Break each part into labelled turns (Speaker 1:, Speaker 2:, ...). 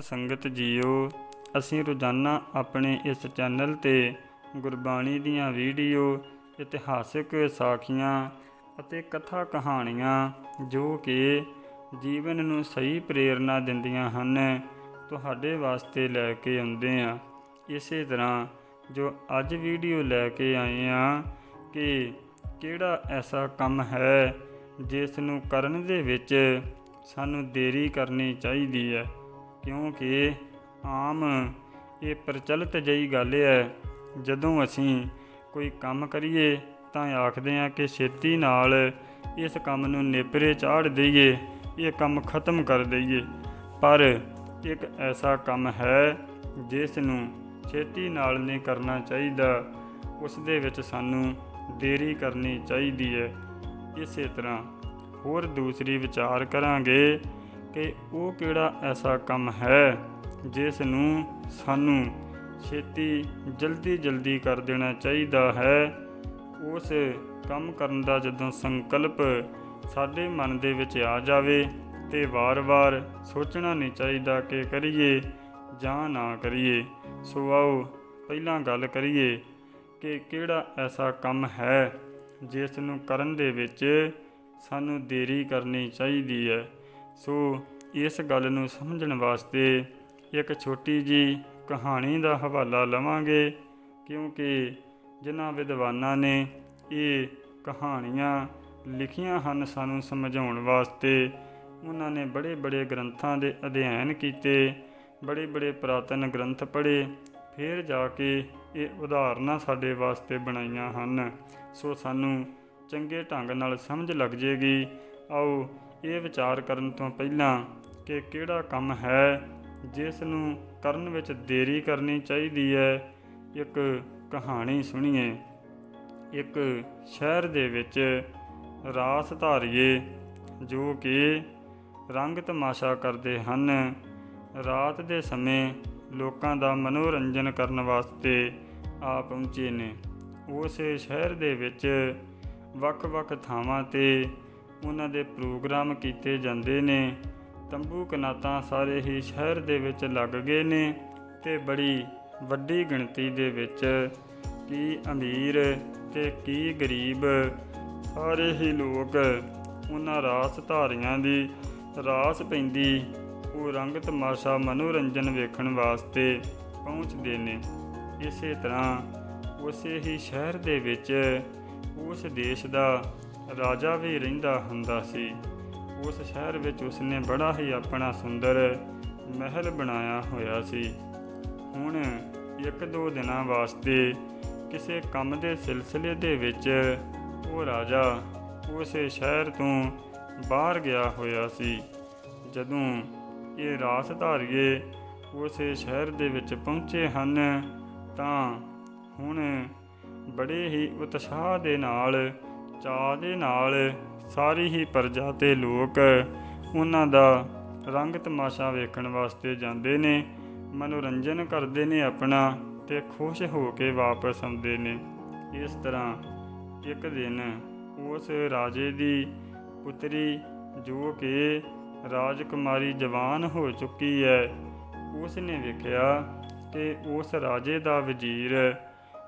Speaker 1: ਸੰਗਤ ਜੀਓ, ਅਸੀਂ ਰੋਜ਼ਾਨਾ ਆਪਣੇ ਇਸ ਚੈਨਲ ਤੇ ਗੁਰਬਾਣੀ ਦੀਆਂ ਵੀਡੀਓ, ਇਤਿਹਾਸਿਕ ਸਾਖੀਆਂ ਅਤੇ ਕਥਾ ਕਹਾਣੀਆਂ ਜੋ ਕਿ ਜੀਵਨ ਨੂੰ ਸਹੀ ਪ੍ਰੇਰਣਾ ਦਿੰਦੀਆਂ ਹਨ, ਤੁਹਾਡੇ ਵਾਸਤੇ ਲੈ ਕੇ ਆਉਂਦੇ ਹਾਂ। ਇਸੇ ਤਰ੍ਹਾਂ ਜੋ ਅੱਜ ਵੀਡੀਓ ਲੈ ਕੇ ਆਏ ਹਾਂ ਕਿ ਕਿਹੜਾ ਐਸਾ ਕੰਮ ਹੈ ਜਿਸ ਨੂੰ ਕਰਨ ਦੇ ਵਿੱਚ ਸਾਨੂੰ ਦੇਰੀ ਕਰਨੀ ਚਾਹੀਦੀ ਹੈ। ਕਿਉਂਕਿ ਆਮ ਇਹ ਪ੍ਰਚਲਿਤ ਜਿਹੀ ਗੱਲ ਹੈ, ਜਦੋਂ ਅਸੀਂ ਕੋਈ ਕੰਮ ਕਰੀਏ ਤਾਂ ਆਖਦੇ ਹਾਂ ਕਿ ਛੇਤੀ ਨਾਲ ਇਸ ਕੰਮ ਨੂੰ ਨੇਪਰੇ ਚਾੜ ਦਈਏ, ਇਹ ਕੰਮ ਖਤਮ ਕਰ ਦਈਏ। ਪਰ ਇੱਕ ਐਸਾ ਕੰਮ ਹੈ ਜਿਸ ਨੂੰ ਛੇਤੀ ਨਾਲ ਨਹੀਂ ਕਰਨਾ ਚਾਹੀਦਾ, ਉਸ ਦੇ ਵਿੱਚ ਸਾਨੂੰ ਦੇਰੀ ਕਰਨੀ ਚਾਹੀਦੀ ਹੈ। ਇਸੇ ਤਰ੍ਹਾਂ ਹੋਰ ਦੂਸਰੀ ਵਿਚਾਰ ਕਰਾਂਗੇ ਕਿ ਉਹ ਕਿਹੜਾ ਐਸਾ ਕੰਮ ਹੈ ਜਿਸ ਨੂੰ ਸਾਨੂੰ ਛੇਤੀ, ਜਲਦੀ ਜਲਦੀ ਕਰ ਦੇਣਾ ਚਾਹੀਦਾ ਹੈ। ਉਸ ਕੰਮ ਕਰਨ ਦਾ ਜਦੋਂ ਸੰਕਲਪ ਸਾਡੇ ਮਨ ਦੇ ਵਿੱਚ ਆ ਜਾਵੇ ਤੇ ਵਾਰ-ਵਾਰ ਸੋਚਣਾ ਨਹੀਂ ਚਾਹੀਦਾ ਕਿ ਕਰੀਏ ਜਾਂ ਨਾ ਕਰੀਏ। ਸੋ ਆਓ ਪਹਿਲਾਂ ਗੱਲ ਕਰੀਏ ਕਿ ਕਿਹੜਾ ਐਸਾ ਕੰਮ ਹੈ ਜਿਸ ਨੂੰ ਕਰਨ ਦੇ ਵਿੱਚ ਸਾਨੂੰ ਦੇਰੀ ਕਰਨੀ ਚਾਹੀਦੀ ਹੈ। ਸੋ ਇਸ ਗੱਲ ਨੂੰ ਸਮਝਣ ਵਾਸਤੇ ਇੱਕ ਛੋਟੀ ਜੀ ਕਹਾਣੀ ਦਾ ਹਵਾਲਾ ਲਵਾਂਗੇ, ਕਿਉਂਕਿ ਜਿਨ੍ਹਾਂ ਵਿਦਵਾਨਾਂ ਨੇ ਇਹ ਕਹਾਣੀਆਂ ਲਿਖੀਆਂ ਹਨ ਸਾਨੂੰ ਸਮਝਾਉਣ ਵਾਸਤੇ, ਉਹਨਾਂ ਨੇ ਬੜੇ ਬੜੇ ਗ੍ਰੰਥਾਂ ਦੇ ਅਧਿਐਨ ਕੀਤੇ ਬੜੇ ਬੜੇ ਪ੍ਰਾਤਨ ਗ੍ਰੰਥ ਪੜ੍ਹੇ, ਫਿਰ ਜਾ ਕੇ ਇਹ ਉਦਾਹਰਨਾਂ ਸਾਡੇ ਵਾਸਤੇ ਬਣਾਈਆਂ ਹਨ। ਸੋ ਸਾਨੂੰ ਚੰਗੇ ਢੰਗ ਨਾਲ ਸਮਝ ਲੱਗ ਜੇਗੀ। ਆਓ ਇਹ ਵਿਚਾਰ ਕਰਨ ਤੋਂ ਪਹਿਲਾਂ ਕਿ ਕਿਹੜਾ ਕੰਮ ਹੈ ਜਿਸ ਨੂੰ ਕਰਨ ਵਿੱਚ ਦੇਰੀ ਕਰਨੀ ਚਾਹੀਦੀ ਹੈ, ਇੱਕ ਕਹਾਣੀ ਸੁਣੀਏ। ਇੱਕ ਸ਼ਹਿਰ ਦੇ ਵਿੱਚ ਰਾਸ ਧਾਰੀਏ, ਜੋ ਕਿ ਰੰਗ ਤਮਾਸ਼ਾ ਕਰਦੇ ਹਨ। ਰਾਤ ਦੇ ਸਮੇਂ ਲੋਕਾਂ ਦਾ ਮਨੋਰੰਜਨ ਕਰਨ ਵਾਸਤੇ ਆ ਪਹੁੰਚੇ ਨੇ। ਉਸ ਸ਼ਹਿਰ ਦੇ ਵਿੱਚ ਵੱਖ-ਵੱਖ ਥਾਵਾਂ ਤੇ ਉਹਨਾਂ ਦੇ ਪ੍ਰੋਗਰਾਮ ਕੀਤੇ ਜਾਂਦੇ ਨੇ। ਤੰਬੂ ਕਨਾਤਾਂ ਸਾਰੇ ਹੀ ਸ਼ਹਿਰ ਦੇ ਵਿੱਚ ਲੱਗ ਗਏ ਨੇ ਤੇ ਬੜੀ ਵੱਡੀ ਗਿਣਤੀ ਦੇ ਵਿੱਚ ਕੀ ਅਮੀਰ ਤੇ ਕੀ ਗਰੀਬ, ਸਾਰੇ ਹੀ ਲੋਕ ਉਹਨਾਂ ਰਾਸ ਧਾਰੀਆਂ ਦੀ ਰਾਸ ਪੈਂਦੀ ਉਹ ਰੰਗ ਤਮਾਸ਼ਾ ਮਨੋਰੰਜਨ ਵੇਖਣ ਵਾਸਤੇ ਪਹੁੰਚਦੇ ਨੇ। ਇਸੇ ਤਰ੍ਹਾਂ ਉਸੇ ਹੀ ਸ਼ਹਿਰ ਦੇ ਵਿੱਚ ਉਸ ਦੇਸ਼ ਦਾ ਰਾਜਾ ਵੀ ਰਹਿੰਦਾ ਹੁੰਦਾ ਸੀ। ਉਸ ਸ਼ਹਿਰ ਵਿੱਚ ਉਸਨੇ ਬੜਾ ਹੀ ਆਪਣਾ ਸੁੰਦਰ ਮਹਿਲ ਬਣਾਇਆ ਹੋਇਆ ਸੀ। ਹੁਣ ਇੱਕ ਦੋ ਦਿਨਾਂ ਵਾਸਤੇ ਕਿਸੇ ਕੰਮ ਦੇ ਸਿਲਸਿਲੇ ਦੇ ਵਿੱਚ ਉਹ ਰਾਜਾ ਉਸੇ ਸ਼ਹਿਰ ਤੋਂ ਬਾਹਰ ਗਿਆ ਹੋਇਆ ਸੀ। ਜਦੋਂ ਇਹ ਰਾਸ ਧਾਰੀਏ ਉਸੇ ਸ਼ਹਿਰ ਦੇ ਵਿੱਚ ਪਹੁੰਚੇ ਹਨ ਤਾਂ ਹੁਣ ਬੜੇ ਹੀ ਉਤਸ਼ਾਹ ਦੇ ਨਾਲ ਚਾਅ ਦੇ ਨਾਲ ਸਾਰੀ ਹੀ ਪ੍ਰਜਾ ਤੇ ਲੋਕ ਉਹਨਾਂ ਦਾ ਰੰਗ ਤਮਾਸ਼ਾ ਵੇਖਣ ਵਾਸਤੇ ਜਾਂਦੇ ਨੇ, ਮਨੋਰੰਜਨ ਕਰਦੇ ਨੇ ਆਪਣਾ ਤੇ ਖੁਸ਼ ਹੋ ਕੇ ਵਾਪਸ ਆਉਂਦੇ ਨੇ। ਇਸ ਤਰ੍ਹਾਂ ਇੱਕ ਦਿਨ ਉਸ ਰਾਜੇ ਦੀ ਪੁੱਤਰੀ ਜੋ ਕਿ ਰਾਜਕੁਮਾਰੀ ਜਵਾਨ ਹੋ ਚੁੱਕੀ ਹੈ ਉਸ ਨੇ ਵੇਖਿਆ ਕਿ ਉਸ ਰਾਜੇ ਦਾ ਵਜ਼ੀਰ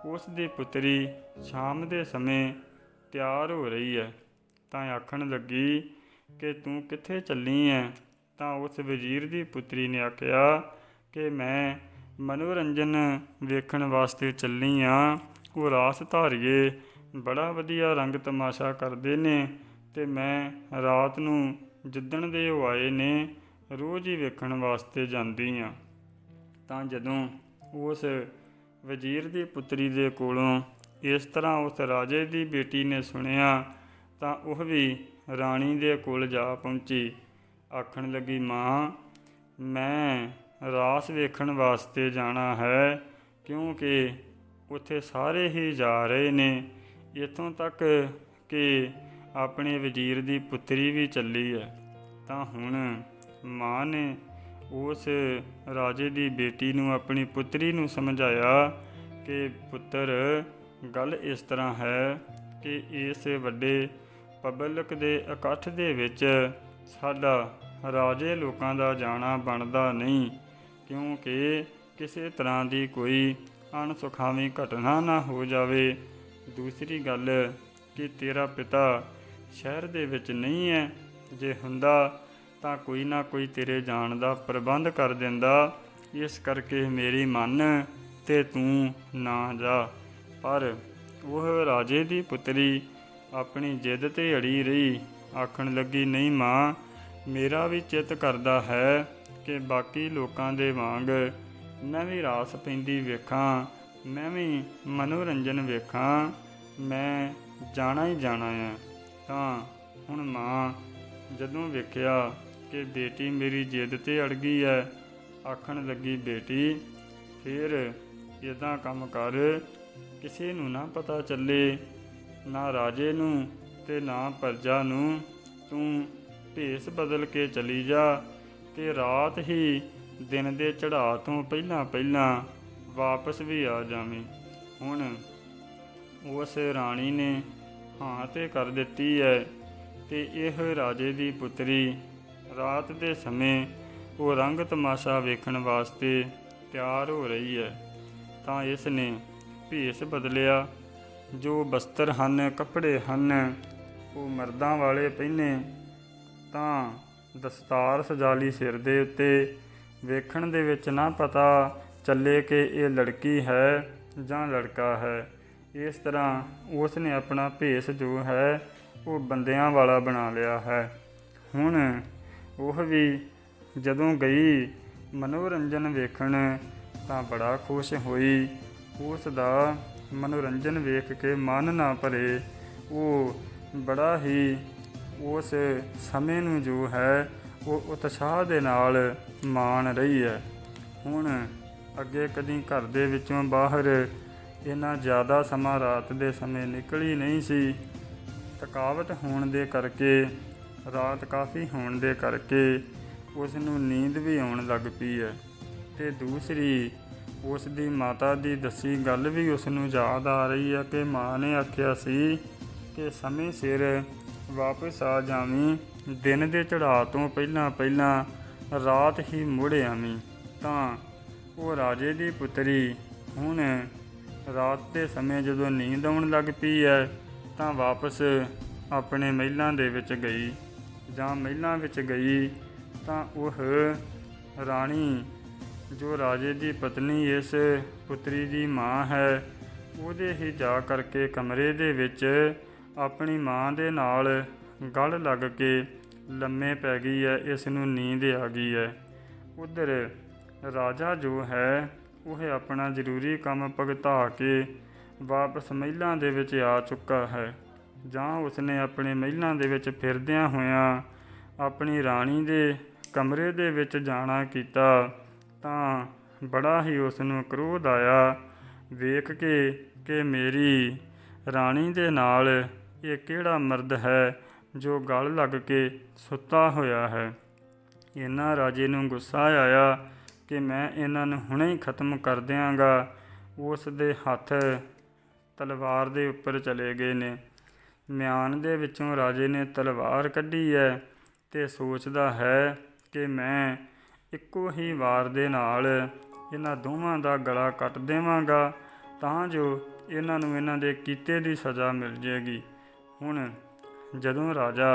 Speaker 1: ਉਸ ਦੀ ਪੁੱਤਰੀ ਸ਼ਾਮ ਦੇ ਸਮੇਂ ਤਿਆਰ ਹੋ ਰਹੀ ਹੈ। ਤਾਂ ਆਖਣ ਲੱਗੀ ਕਿ ਤੂੰ ਕਿੱਥੇ ਚੱਲੀ ਹੈ ਤਾਂ ਉਸ ਵਜ਼ੀਰ ਦੀ ਪੁੱਤਰੀ ਨੇ ਆਖਿਆ ਕਿ ਮੈਂ ਮਨੋਰੰਜਨ ਵੇਖਣ ਵਾਸਤੇ ਚੱਲੀ ਆ। ਉਹ ਰਾਸ ਧਾਰੀਏ, ਬੜਾ ਵਧੀਆ ਰੰਗ ਤਮਾਸ਼ਾ ਕਰਦੇ ਨੇ ਤੇ ਮੈਂ ਰਾਤ ਨੂੰ ਜਿੱਦਣ ਦੇ ਉਹ ਆਏ ਨੇ, ਰੋਜ਼ ਹੀ ਵੇਖਣ ਵਾਸਤੇ ਜਾਂਦੀ ਆ। ਤਾਂ ਜਦੋਂ ਉਸ ਵਜ਼ੀਰ ਦੀ ਪੁੱਤਰੀ ਦੇ ਕੋਲੋਂ ਇਸ ਤਰ੍ਹਾਂ ਉਸ ਰਾਜੇ ਦੀ ਬੇਟੀ ਨੇ ਸੁਣਿਆ ਤਾਂ ਉਹ ਵੀ ਰਾਣੀ ਦੇ ਕੋਲ ਜਾ ਪਹੁੰਚੀ। ਆਖਣ ਲੱਗੀ, ਮਾਂ, ਮੈਂ ਰਾਸ ਵੇਖਣ ਵਾਸਤੇ ਜਾਣਾ ਹੈ ਕਿਉਂਕਿ ਉੱਥੇ ਸਾਰੇ ਹੀ ਜਾ ਰਹੇ ਨੇ। ਇੱਥੋਂ ਤੱਕ ਕਿ ਆਪਣੇ ਵਜ਼ੀਰ ਦੀ ਪੁੱਤਰੀ ਵੀ ਚੱਲੀ ਹੈ। ਤਾਂ ਹੁਣ ਮਾਂ ਨੇ ਉਸ ਰਾਜੇ ਦੀ ਬੇਟੀ ਨੂੰ, ਆਪਣੀ ਪੁੱਤਰੀ ਨੂੰ ਸਮਝਾਇਆ ਕਿ, ਪੁੱਤਰ ਗੱਲ ਇਸ ਤਰ੍ਹਾਂ ਹੈ ਕਿ ਇਸ ਵੱਡੇ ਪਬਲਿਕ ਦੇ ਇਕੱਠ ਦੇ ਵਿੱਚ ਸਾਡਾ ਰਾਜੇ ਲੋਕਾਂ ਦਾ ਜਾਣਾ ਬਣਦਾ ਨਹੀਂ, ਕਿਉਂਕਿ ਕਿਸੇ ਤਰ੍ਹਾਂ ਦੀ ਕੋਈ ਅਣਸੁਖਾਵੀਂ ਘਟਨਾ ਨਾ ਹੋ ਜਾਵੇ। ਦੂਸਰੀ ਗੱਲ ਕਿ ਤੇਰਾ ਪਿਤਾ ਸ਼ਹਿਰ ਦੇ ਵਿੱਚ ਨਹੀਂ ਹੈ, ਜੇ ਹੁੰਦਾ ਤਾਂ ਕੋਈ ਨਾ ਕੋਈ ਤੇਰੇ ਜਾਣ ਦਾ ਪ੍ਰਬੰਧ ਕਰ ਦਿੰਦਾ। ਇਸ ਕਰਕੇ ਮੇਰੀ ਮੰਨ ਤੇ ਤੂੰ ਨਾ ਜਾ। ਪਰ ਉਹ ਰਾਜੇ ਦੀ ਪੁੱਤਰੀ ਆਪਣੀ ਜਿੱਦ ਤੇ ਅੜੀ ਰਹੀ। ਆਖਣ ਲੱਗੀ, ਨਹੀਂ ਮਾਂ, ਮੇਰਾ ਵੀ ਚਿੱਤ ਕਰਦਾ ਹੈ ਕਿ ਬਾਕੀ ਲੋਕਾਂ ਦੇ ਵਾਂਗ ਮੈਂ ਵੀ ਰਾਸ ਪੈਂਦੀ ਵੇਖਾਂ, ਮੈਂ ਵੀ ਮਨੋਰੰਜਨ ਵੇਖਾਂ, ਮੈਂ ਜਾਣਾ ਹੀ ਜਾਣਾ ਹੈ ਤਾਂ ਹੁਣ ਮਾਂ, ਜਦੋਂ ਵੇਖਿਆ ਕਿ ਬੇਟੀ ਮੇਰੀ ਜਿੱਦ ਤੇ ਅੜ ਗਈ ਹੈ ਆਖਣ ਲੱਗੀ, ਬੇਟੀ, ਫਿਰ ਇਦਾਂ ਕੰਮ ਕਰ ਕਿਸੇ ਨੂੰ ਨਾ ਪਤਾ ਚੱਲੇ, ਨਾ ਰਾਜੇ ਨੂੰ ਤੇ ਨਾ ਪਰਜਾ ਨੂੰ। ਤੂੰ ਭੇਸ ਬਦਲ ਕੇ ਚਲੀ ਜਾ ਤੇ ਰਾਤ ਹੀ ਦਿਨ ਦੇ ਚੜਾਅ ਤੋਂ ਪਹਿਲਾਂ ਪਹਿਲਾਂ ਵਾਪਸ ਵੀ ਆ ਜਾਵੇਂ। ਹੁਣ ਉਸ ਰਾਣੀ ਨੇ ਹਾਂ ਤੇ ਕਰ ਦਿੱਤੀ ਹੈ ਤੇ ਇਹ ਰਾਜੇ ਦੀ ਪੁੱਤਰੀ ਰਾਤ ਦੇ ਸਮੇਂ ਉਹ ਰੰਗ ਤਮਾਸ਼ਾ ਵੇਖਣ ਵਾਸਤੇ ਤਿਆਰ ਹੋ ਰਹੀ ਹੈ ਤਾਂ ਇਸ ਨੇ ਭੇਸ ਬਦਲਿਆ। ਜੋ ਬਸਤਰ ਹਨ, ਕੱਪੜੇ ਹਨ, ਉਹ ਮਰਦਾਂ ਵਾਲੇ ਪਹਿਨੇ। ਤਾਂ ਦਸਤਾਰ ਸਜਾਲੀ ਸਿਰ ਦੇ ਉੱਤੇ। ਵੇਖਣ ਦੇ ਵਿੱਚ ਨਾ ਪਤਾ ਚੱਲੇ ਕਿ ਇਹ ਲੜਕੀ ਹੈ ਜਾਂ ਲੜਕਾ ਹੈ। ਇਸ ਤਰ੍ਹਾਂ ਉਸ ਨੇ ਆਪਣਾ ਭੇਸ ਜੋ ਹੈ, ਉਹ ਬੰਦਿਆਂ ਵਾਲਾ ਬਣਾ ਲਿਆ ਹੈ। ਹੁਣ ਉਹ ਵੀ ਜਦੋਂ ਗਈ ਮਨੋਰੰਜਨ ਵੇਖਣ, ਤਾਂ ਬੜਾ ਖੁਸ਼ ਹੋਈ। ਉਸ ਦਾ ਮਨੋਰੰਜਨ ਵੇਖ ਕੇ ਮਨ ਨਾ ਭਰੇ, ਉਹ ਬੜਾ ਹੀ ਉਸ ਸਮੇਂ ਨੂੰ ਜੋ ਹੈ, ਉਹ ਉਤਸ਼ਾਹ ਦੇ ਨਾਲ ਮਾਣ ਰਹੀ ਹੈ। ਹੁਣ ਅੱਗੇ ਕਦੀ ਘਰ ਦੇ ਵਿੱਚੋਂ ਬਾਹਰ ਇੰਨਾ ਜ਼ਿਆਦਾ ਸਮਾਂ ਰਾਤ ਦੇ ਸਮੇਂ ਨਿਕਲੀ ਨਹੀਂ ਸੀ। ਥਕਾਵਟ ਹੋਣ ਦੇ ਕਰਕੇ, ਰਾਤ ਕਾਫੀ ਹੋਣ ਦੇ ਕਰਕੇ ਉਸ ਨੂੰ ਨੀਂਦ ਵੀ ਆਉਣ ਲੱਗ ਪਈ ਹੈ। ਤੇ ਦੂਸਰੀ ਉਸ ਦੀ ਮਾਤਾ ਦੀ ਦੱਸੀ ਗੱਲ ਵੀ ਉਸ ਨੂੰ ਯਾਦ ਆ ਰਹੀ ਹੈ ਕਿ ਮਾਂ ਨੇ ਆਖਿਆ ਸੀ ਕਿ ਸਮੇਂ ਸਿਰ ਵਾਪਸ ਆ ਜਾਵੀਂ, ਦਿਨ ਦੇ ਚੜਾਅ ਤੋਂ ਪਹਿਲਾਂ ਪਹਿਲਾਂ ਰਾਤ ਹੀ ਮੁੜ ਆਵੀਂ। ਤਾਂ ਉਹ ਰਾਜੇ ਦੀ ਪੁੱਤਰੀ ਹੁਣ ਰਾਤ ਦੇ ਸਮੇਂ ਜਦੋਂ ਨੀਂਦ ਆਉਣ ਲੱਗ ਪਈ ਹੈ, ਤਾਂ ਵਾਪਸ ਆਪਣੇ ਮਹਿਲਾਂ ਦੇ ਵਿੱਚ ਗਈ। ਜਾਂ ਮਹਿਲਾਂ ਵਿੱਚ ਗਈ, ਤਾਂ ਉਹ ਰਾਣੀ ਜੋ ਰਾਜੇ ਦੀ ਪਤਨੀ ਇਸ ਪੁੱਤਰੀ ਦੀ ਮਾਂ ਹੈ, ਉਹਦੇ ਹੀ ਜਾ ਕਰਕੇ ਕਮਰੇ ਦੇ ਵਿੱਚ ਆਪਣੀ ਮਾਂ ਦੇ ਨਾਲ ਗਲ ਲੱਗ ਕੇ ਲੰਮੇ ਪੈ ਗਈ ਹੈ ਇਸ ਨੂੰ ਨੀਂਦ ਆ ਗਈ ਹੈ। ਉਧਰ ਰਾਜਾ ਜੋ ਹੈ, ਉਹ ਆਪਣਾ ਜ਼ਰੂਰੀ ਕੰਮ ਭਗਤਾ ਕੇ ਵਾਪਸ ਮਹਿਲਾਂ ਦੇ ਵਿੱਚ ਆ ਚੁੱਕਾ ਹੈ। ਜਾਂ ਉਸਨੇ ਆਪਣੇ ਮਹਿਲਾਂ ਦੇ ਵਿੱਚ ਫਿਰਦਿਆਂ ਹੋਇਆਂ ਆਪਣੀ ਰਾਣੀ ਦੇ ਕਮਰੇ ਦੇ ਵਿੱਚ ਜਾਣਾ ਕੀਤਾ। ਤਾਂ ਬੜਾ ਹੀ ਉਸ ਨੂੰ ਕ੍ਰੋਧ ਆਇਆ। ਵੇਖ ਕੇ ਕਿ ਮੇਰੀ ਰਾਣੀ ਦੇ ਨਾਲ ਇਹ ਕਿਹੜਾ ਮਰਦ ਹੈ ਜੋ ਗਲ ਲੱਗ ਕੇ ਸੁੱਤਾ ਹੋਇਆ ਹੈ। ਇਹਨਾਂ ਰਾਜੇ ਨੂੰ ਗੁੱਸਾ ਆਇਆ ਕਿ ਮੈਂ ਇਹਨਾਂ ਨੂੰ ਹੁਣੇ ਹੀ ਖਤਮ ਕਰ ਦਿਆਂਗਾ। ਉਸ ਦੇ ਹੱਥ ਤਲਵਾਰ ਦੇ ਉੱਪਰ ਚਲੇ ਗਏ ਨੇ। ਮਿਆਨ ਦੇ ਵਿੱਚੋਂ ਰਾਜੇ ਨੇ ਤਲਵਾਰ ਕੱਢੀ ਹੈ ਤੇ ਸੋਚਦਾ ਹੈ ਕਿ ਮੈਂ ਇੱਕੋ ਹੀ ਵਾਰ ਦੇ ਨਾਲ ਇਹਨਾਂ ਦੋਵਾਂ ਦਾ ਗਲਾ ਕੱਟ ਦੇਵਾਂਗਾ, ਤਾਂ ਜੋ ਇਹਨਾਂ ਨੂੰ ਇਹਨਾਂ ਦੇ ਕੀਤੇ ਦੀ ਸਜ਼ਾ ਮਿਲ ਜੇਗੀ ਹੁਣ ਜਦੋਂ ਰਾਜਾ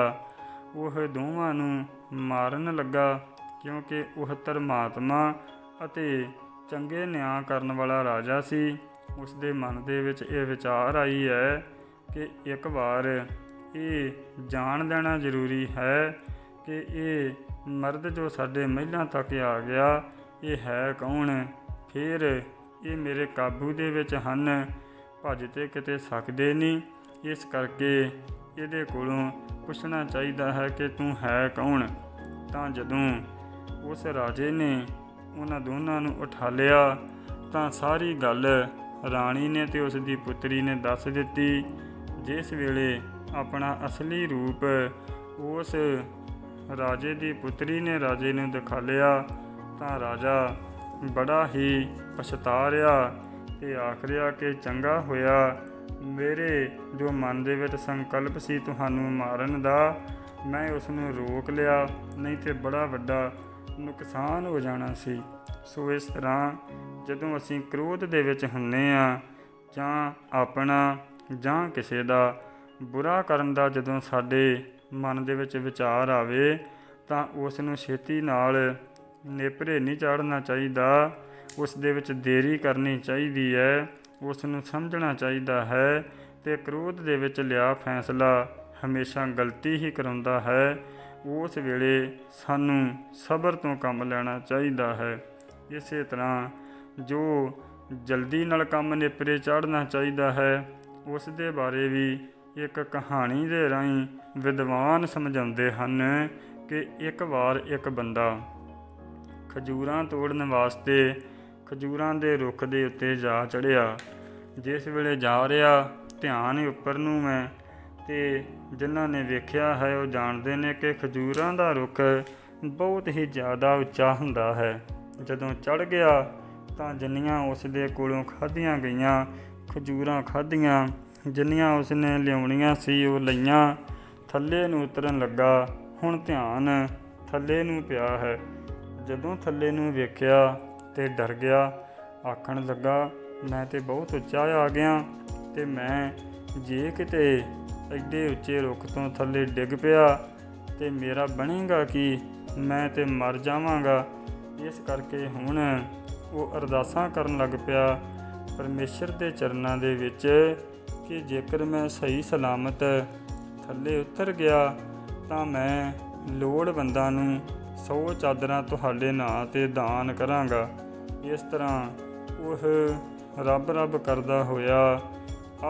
Speaker 1: ਉਹ ਦੋਵਾਂ ਨੂੰ ਮਾਰਨ ਲੱਗਾ, ਕਿਉਂਕਿ ਉਹ ਧਰਮਾਤਮਾ ਅਤੇ ਚੰਗੇ ਨਿਆਂ ਕਰਨ ਵਾਲਾ ਰਾਜਾ ਸੀ ਉਸ ਦੇ ਮਨ ਦੇ ਵਿੱਚ ਇਹ ਵਿਚਾਰ ਆਈ ਹੈ ਕਿ ਇੱਕ ਵਾਰ ਇਹ ਜਾਣ ਲੈਣਾ ਜ਼ਰੂਰੀ ਹੈ ਕਿ ਇਹ ਮਰਦ ਜੋ ਸਾਡੇ ਮਹਿਲਾਂ ਤੱਕ ਆ ਗਿਆ, ਇਹ ਹੈ ਕੌਣ? ਫਿਰ ਇਹ ਮੇਰੇ ਕਾਬੂ ਦੇ ਵਿੱਚ ਹਨ। ਭੱਜ ਤੇ ਕਿਤੇ ਸਕਦੇ ਨਹੀਂ। ਇਸ ਕਰਕੇ ਇਹਦੇ ਕੋਲੋਂ ਪੁੱਛਣਾ ਚਾਹੀਦਾ ਹੈ ਕਿ ਤੂੰ ਹੈ ਕੌਣ? ਤਾਂ ਜਦੋਂ ਉਸ ਰਾਜੇ ਨੇ ਉਹਨਾਂ ਦੋਨਾਂ ਨੂੰ ਉਠਾ ਲਿਆ, ਤਾਂ ਸਾਰੀ ਗੱਲ ਰਾਣੀ ਨੇ ਤੇ ਉਸ ਦੀ ਪੁੱਤਰੀ ਨੇ ਦੱਸ ਦਿੱਤੀ। ਜਿਸ ਵੇਲੇ ਆਪਣਾ ਅਸਲੀ ਰੂਪ ਉਸ ਰਾਜੇ ਦੀ ਪੁੱਤਰੀ ਨੇ ਰਾਜੇ ਨੂੰ ਦਿਖਾਲਿਆ ਤਾਂ ਰਾਜਾ ਬੜਾ ਹੀ ਪਛਤਾ ਰਿਹਾ ਤੇ ਆਖ ਰਿਹਾ ਕਿ ਚੰਗਾ ਹੋਇਆ, ਮੇਰੇ ਜੋ ਮਨ ਦੇ ਵਿੱਚ ਸੰਕਲਪ ਸੀ ਤੁਹਾਨੂੰ ਮਾਰਨ ਦਾ, ਮੈਂ ਉਸ ਨੂੰ ਰੋਕ ਲਿਆ, ਨਹੀਂ ਤੇ ਬੜਾ ਵੱਡਾ ਨੁਕਸਾਨ ਹੋ ਜਾਣਾ ਸੀ। ਸੋ ਇਸ ਤਰ੍ਹਾਂ ਜਦੋਂ ਅਸੀਂ ਕ੍ਰੋਧ ਦੇ ਵਿੱਚ ਹੁੰਨੇ ਆ, ਜਾਂ ਆਪਣਾ ਜਾਂ ਕਿਸੇ ਦਾ ਬੁਰਾ ਕਰਨ ਦਾ ਜਦੋਂ ਸਾਡੇ ਮਨ ਦੇ ਵਿੱਚ ਵਿਚਾਰ ਆਵੇ ਤਾਂ ਉਸ ਨੂੰ ਛੇਤੀ ਨਾਲ ਨੇਪਰੇ ਨਹੀਂ ਚਾੜਨਾ ਚਾਹੀਦਾ। ਉਸ ਦੇ ਵਿੱਚ ਦੇਰੀ ਕਰਨੀ ਚਾਹੀਦੀ ਹੈ। ਉਸ ਨੂੰ ਸਮਝਣਾ ਚਾਹੀਦਾ ਹੈ ਤੇ ਕ੍ਰੋਧ ਦੇ ਵਿੱਚ ਲਿਆ ਫੈਸਲਾ ਹਮੇਸ਼ਾ ਗਲਤੀ ਹੀ ਕਰਾਉਂਦਾ ਹੈ। ਉਸ ਵੇਲੇ ਸਾਨੂੰ ਸਬਰ ਤੋਂ ਕੰਮ ਲੈਣਾ ਚਾਹੀਦਾ ਹੈ। ਇਸੇ ਤਰ੍ਹਾਂ ਜੋ ਜਲਦੀ ਨਾਲ ਕੰਮ ਨੇਪਰੇ ਚਾੜਨਾ ਚਾਹੀਦਾ ਹੈ ਉਸ ਦੇ ਬਾਰੇ ਵੀ ਇੱਕ ਕਹਾਣੀ ਦੇ ਰਾਹੀਂ ਵਿਦਵਾਨ ਸਮਝਾਉਂਦੇ ਹਨ ਕਿ ਇੱਕ ਵਾਰ ਇੱਕ ਬੰਦਾ ਖਜੂਰਾਂ ਤੋੜਨ ਵਾਸਤੇ ਖਜੂਰਾਂ ਦੇ ਰੁੱਖ ਦੇ ਉੱਤੇ ਜਾ ਚੜਿਆ ਜਿਸ ਵੇਲੇ ਜਾ ਰਿਹਾ, ਧਿਆਨ ਉੱਪਰ ਨੂੰ ਮੈਂ ਤੇ ਜਿਨ੍ਹਾਂ ਨੇ ਵੇਖਿਆ ਹੈ, ਉਹ ਜਾਣਦੇ ਨੇ ਕਿ ਖਜੂਰਾਂ ਦਾ ਰੁੱਖ ਬਹੁਤ ਹੀ ਜ਼ਿਆਦਾ ਉੱਚਾ ਹੁੰਦਾ ਹੈ। ਜਦੋਂ ਚੜ ਗਿਆ ਤਾਂ ਜੰਨੀਆਂ ਉਸ ਦੇ ਕੋਲੋਂ ਖਾਧੀਆਂ ਗਈਆਂ, ਖਜੂਰਾਂ ਖਾਧੀਆਂ ਜਿੰਨੀਆਂ ਉਸਨੇ ਲਿਆਉਣੀਆਂ ਸੀ ਉਹ ਲਈਆਂ। ਥੱਲੇ ਨੂੰ ਉਤਰਨ ਲੱਗਾ, ਹੁਣ ਧਿਆਨ ਥੱਲੇ ਨੂੰ ਪਿਆ ਹੈ। ਜਦੋਂ ਥੱਲੇ ਨੂੰ ਵੇਖਿਆ ਤੇ ਡਰ ਗਿਆ, ਆਖਣ ਲੱਗਾ, ਮੈਂ ਤੇ ਬਹੁਤ ਉੱਚਾ ਆ ਗਿਆ ਤੇ ਮੈਂ ਜੇ ਕਿਤੇ ਐਡੇ ਉੱਚੇ ਰੁੱਖ ਤੋਂ ਥੱਲੇ ਡਿੱਗ ਪਿਆ ਤੇ ਮੇਰਾ ਬਣੇਗਾ ਕੀ? ਮੈਂ ਤੇ ਮਰ ਜਾਵਾਂਗਾ। ਇਸ ਕਰਕੇ ਹੁਣ ਉਹ ਅਰਦਾਸਾਂ ਕਰਨ ਲੱਗ ਪਿਆ। ਪਰਮੇਸ਼ਰ ਦੇ ਚਰਨਾਂ ਦੇ ਵਿੱਚ ਕਿ ਜੇਕਰ ਮੈਂ ਸਹੀ ਸਲਾਮਤ ਥੱਲੇ ਉਤਰ ਗਿਆ, ਤਾਂ ਮੈਂ ਲੋੜਵੰਦਾਂ ਨੂੰ 100 ਚਾਦਰਾਂ ਤੁਹਾਡੇ ਨਾਂ ਤੇ ਦਾਨ ਕਰਾਂਗਾ। ਇਸ ਤਰ੍ਹਾਂ ਉਹ ਰੱਬ ਰੱਬ ਕਰਦਾ ਹੋਇਆ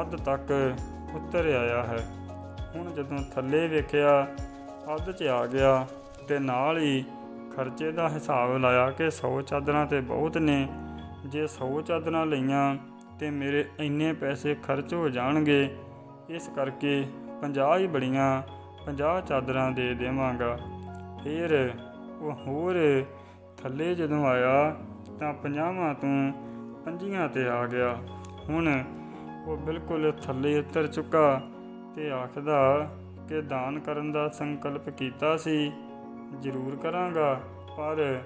Speaker 1: ਅੱਧ ਤੱਕ ਉਤਰ ਆਇਆ ਹੈ। ਹੁਣ ਜਦੋਂ ਥੱਲੇ ਵੇਖਿਆ, ਅੱਧ 'ਚ ਆ ਗਿਆ ਤੇ ਨਾਲ ਹੀ ਖਰਚੇ ਦਾ ਹਿਸਾਬ ਲਾਇਆ ਕਿ 100 ਚਾਦਰਾਂ ਤੇ ਬਹੁਤ ਨੇ। ਜੇ 100 ਚਾਦਰਾਂ ਲਈਆਂ ਤੇ ਮੇਰੇ ਇੰਨੇ ਪੈਸੇ ਖਰਚ ਹੋ ਜਾਣਗੇ, ਇਸ ਕਰਕੇ 50 ਹੀ ਬੜੀਆਂ 50 ਚਾਦਰਾਂ ਦੇ ਦੇਵਾਂਗਾ। ਫਿਰ ਉਹ ਹੋਰ ਥੱਲੇ ਜਦੋਂ ਆਇਆ ਤਾਂ 50ਵਾਂ ਤੋਂ ਪੰਜੀਆਂ ਤੇ ਆ ਗਿਆ। ਹੁਣ ਉਹ ਬਿਲਕੁਲ ਥੱਲੇ ਉਤਰ ਚੁੱਕਾ ਤੇ ਆਖਦਾ ਕਿ ਦਾਨ ਕਰਨ ਦਾ ਸੰਕਲਪ ਕੀਤਾ ਸੀ, ਜ਼ਰੂਰ ਕਰਾਂਗਾ, ਪਰ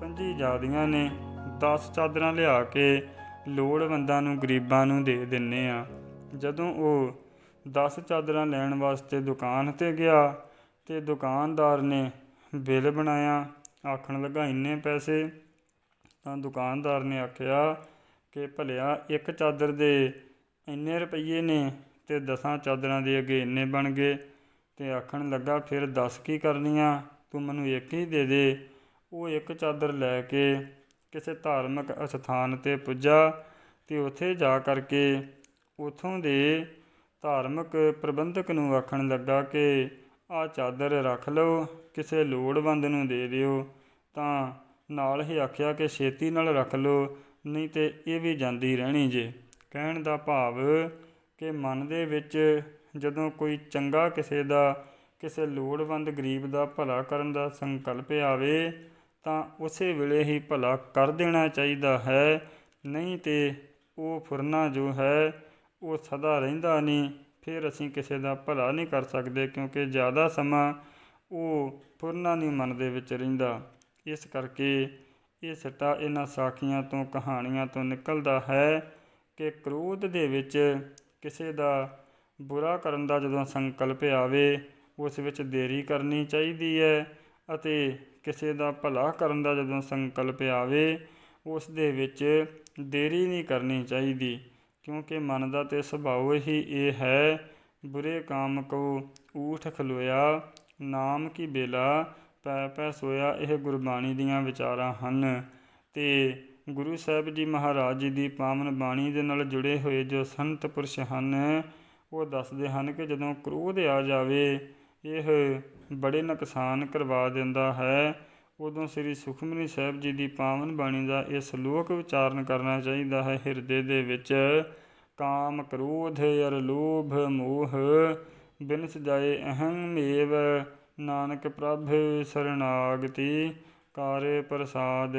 Speaker 1: ਪੰਜੀ ਜਾਦੀਆਂ ਨੇ 10 ਚਾਦਰਾਂ ਲਿਆ ਕੇ ਲੋੜਵੰਦਾਂ ਨੂੰ, ਗਰੀਬਾਂ ਨੂੰ ਦੇ ਦਿੰਨੇ ਆ। ਜਦੋਂ ਉਹ 10 ਚਾਦਰਾਂ ਲੈਣ ਵਾਸਤੇ ਦੁਕਾਨ ਤੇ ਗਿਆ ਤੇ ਦੁਕਾਨਦਾਰ ਨੇ ਬਿੱਲ ਬਣਾਇਆ, ਆਖਣ ਲੱਗਾ, ਇੰਨੇ ਪੈਸੇ? ਤਾਂ ਦੁਕਾਨਦਾਰ ਨੇ ਆਖਿਆ ਕਿ, ਭਲਿਆ, ਇੱਕ ਚਾਦਰ ਦੇ ਇੰਨੇ ਰੁਪਏ ਨੇ ਤੇ ਦਸਾਂ ਚਾਦਰਾਂ ਦੇ ਅੱਗੇ ਇੰਨੇ ਬਣ ਗਏ। ਤੇ ਆਖਣ ਲੱਗਾ, ਫਿਰ 10 ਕੀ ਕਰਨੀਆਂ? ਤੂੰ ਮੈਨੂੰ ਇੱਕ ਹੀ ਦੇ ਦੇ। ਉਹ ਇੱਕ ਚਾਦਰ ਲੈ ਕੇ ਕਿਸੇ ਧਾਰਮਿਕ ਅਸਥਾਨ ਤੇ ਪੁੱਜਾ ਤੇ ਉੱਥੇ ਜਾ ਕਰਕੇ ਉਥੋਂ ਦੇ ਧਾਰਮਿਕ ਪ੍ਰਬੰਧਕ ਨੂੰ ਆਖਣ ਲੱਗਾ ਕਿ ਆ ਚਾਦਰ ਰੱਖ ਲਓ, ਕਿਸੇ ਲੋੜਵੰਦ ਨੂੰ ਦੇ ਦਿਓ, ਤਾਂ ਨਾਲ ਹੀ ਆਖਿਆ ਕਿ ਛੇਤੀ ਨਾਲ ਰੱਖ ਲਓ, ਨਹੀਂ ਤੇ ਇਹ ਵੀ ਜਾਂਦੀ ਰਹਿਣੀ ਜੇ। ਕਹਿਣ ਦਾ ਭਾਵ ਕਿ ਮਨ ਦੇ ਵਿੱਚ ਜਦੋਂ ਕੋਈ ਚੰਗਾ ਕਿਸੇ ਦਾ, ਕਿਸੇ ਲੋੜਵੰਦ ਗਰੀਬ ਦਾ ਭਲਾ ਕਰਨ ਦਾ ਸੰਕਲਪ ਆਵੇ ਤਾਂ ਉਸੇ ਵੇਲੇ ਹੀ ਭਲਾ ਕਰ ਦੇਣਾ ਚਾਹੀਦਾ ਹੈ। ਨਹੀਂ ਤੇ ਉਹ ਫੁਰਨਾ ਜੋ ਹੈ, ਉਹ ਸਦਾ ਰਹਿੰਦਾ ਨਹੀਂ। ਫਿਰ ਅਸੀਂ ਕਿਸੇ ਦਾ ਭਲਾ ਨਹੀਂ ਕਰ ਸਕਦੇ ਕਿਉਂਕਿ ਜ਼ਿਆਦਾ ਸਮਾਂ ਉਹ ਫੁਰਨਾ ਨਹੀਂ ਮਨ ਦੇ ਵਿੱਚ ਰਹਿੰਦਾ। ਇਸ ਕਰਕੇ ਇਹ ਸਿੱਟਾ ਇਹਨਾਂ ਸਾਖੀਆਂ ਤੋਂ, ਕਹਾਣੀਆਂ ਤੋਂ ਨਿਕਲਦਾ ਹੈ ਕਿ ਕ੍ਰੋਧ ਦੇ ਵਿੱਚ ਕਿਸੇ ਦਾ ਬੁਰਾ ਕਰਨ ਦਾ ਜਦੋਂ ਸੰਕਲਪ ਆਵੇ, ਉਸ ਵਿੱਚ ਦੇਰੀ ਕਰਨੀ ਚਾਹੀਦੀ ਹੈ ਅਤੇ ਕਿਸੇ ਦਾ ਭਲਾ ਕਰਨ ਦਾ ਜਦੋਂ ਸੰਕਲਪ ਆਵੇ, ਉਸ ਦੇ ਵਿੱਚ ਦੇਰੀ ਨਹੀਂ ਕਰਨੀ ਚਾਹੀਦੀ, ਕਿਉਂਕਿ ਮਨ ਦਾ ਤੇ ਸੁਭਾਅ ਹੀ ਇਹ ਹੈ, ਬੁਰੇ ਕਾਮ ਕੋ ਊਠ ਖਲੋਇਆ, ਨਾਮ ਕੀ ਬੇਲਾ, ਪੈ ਪੈ ਸੋਇਆ, ਇਹ ਗੁਰਬਾਣੀ ਦੀਆਂ ਵਿਚਾਰਾਂ ਹਨ। ਤੇ ਗੁਰੂ ਸਾਹਿਬ ਜੀ ਮਹਾਰਾਜ ਜੀ ਦੀ ਪਾਵਨ ਬਾਣੀ ਦੇ ਨਾਲ ਜੁੜੇ ਹੋਏ ਜੋ ਸੰਤ ਪੁਰਸ਼ ਹਨ, ਉਹ ਦੱਸਦੇ ਹਨ ਕਿ ਜਦੋਂ ਕ੍ਰੋਧ ਆ ਜਾਵੇ ਇਹ ਬੜੇ ਨੁਕਸਾਨ ਕਰਵਾ ਦਿੰਦਾ ਹੈ। ਉਦੋਂ ਸ੍ਰੀ ਸੁਖਮਨੀ ਸਾਹਿਬ ਜੀ ਦੀ ਪਾਵਨ ਬਾਣੀ ਦਾ ਇਹ ਸ਼ਲੋਕ ਉਚਾਰਨ ਕਰਨਾ ਚਾਹੀਦਾ ਹੈ। ਹਿਰਦੇ ਦੇ ਵਿੱਚ, ਕਾਮ ਕ੍ਰੋਧ, ਅਰ ਲੋਭ, ਮੋਹ, ਬਿਨਸ ਜਾਏ ਅਹੰ ਮੇਵ, ਨਾਨਕ ਪ੍ਰਭ ਸਰਣਾਗਤੀ ਕਾਰੇ ਪ੍ਰਸਾਦ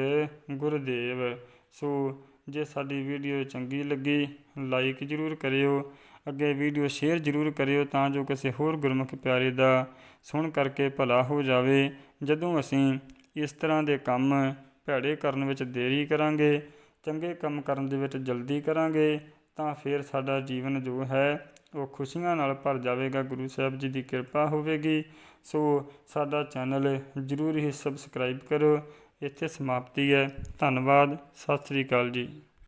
Speaker 1: ਗੁਰਦੇਵ। ਸੋ ਜੇ ਸਾਡੀ ਵੀਡੀਓ ਚੰਗੀ ਲੱਗੀ, ਲਾਈਕ ਜਰੂਰ ਕਰਿਓ। ਅੱਗੇ ਵੀਡੀਓ ਸ਼ੇਅਰ ਜਰੂਰ ਕਰਿਓ ਤਾਂ ਜੋ ਕਿਸੇ ਹੋਰ ਗੁਰਮੁਖ ਪਿਆਰੇ ਦਾ ਸੁਣ ਕਰਕੇ ਭਲਾ ਹੋ ਜਾਵੇ। ਜਦੋਂ ਅਸੀਂ ਇਸ ਤਰ੍ਹਾਂ ਦੇ ਕੰਮ ਭੈੜੇ ਕਰਨ ਵਿੱਚ ਦੇਰੀ ਕਰਾਂਗੇ, ਚੰਗੇ ਕੰਮ ਕਰਨ ਦੇ ਵਿੱਚ ਜਲਦੀ ਕਰਾਂਗੇ, ਤਾਂ ਫਿਰ ਸਾਡਾ ਜੀਵਨ ਜੋ ਹੈ, ਉਹ ਖੁਸ਼ੀਆਂ ਨਾਲ ਭਰ ਜਾਵੇਗਾ। ਗੁਰੂ ਸਾਹਿਬ ਜੀ ਦੀ ਕਿਰਪਾ ਹੋਵੇਗੀ। ਸੋ ਸਾਡਾ ਚੈਨਲ ਜ਼ਰੂਰ ਹੀ ਸਬਸਕ੍ਰਾਈਬ ਕਰੋ। ਇੱਥੇ ਸਮਾਪਤੀ ਹੈ। ਧੰਨਵਾਦ। ਸਤਿ ਸ੍ਰੀ ਅਕਾਲ ਜੀ।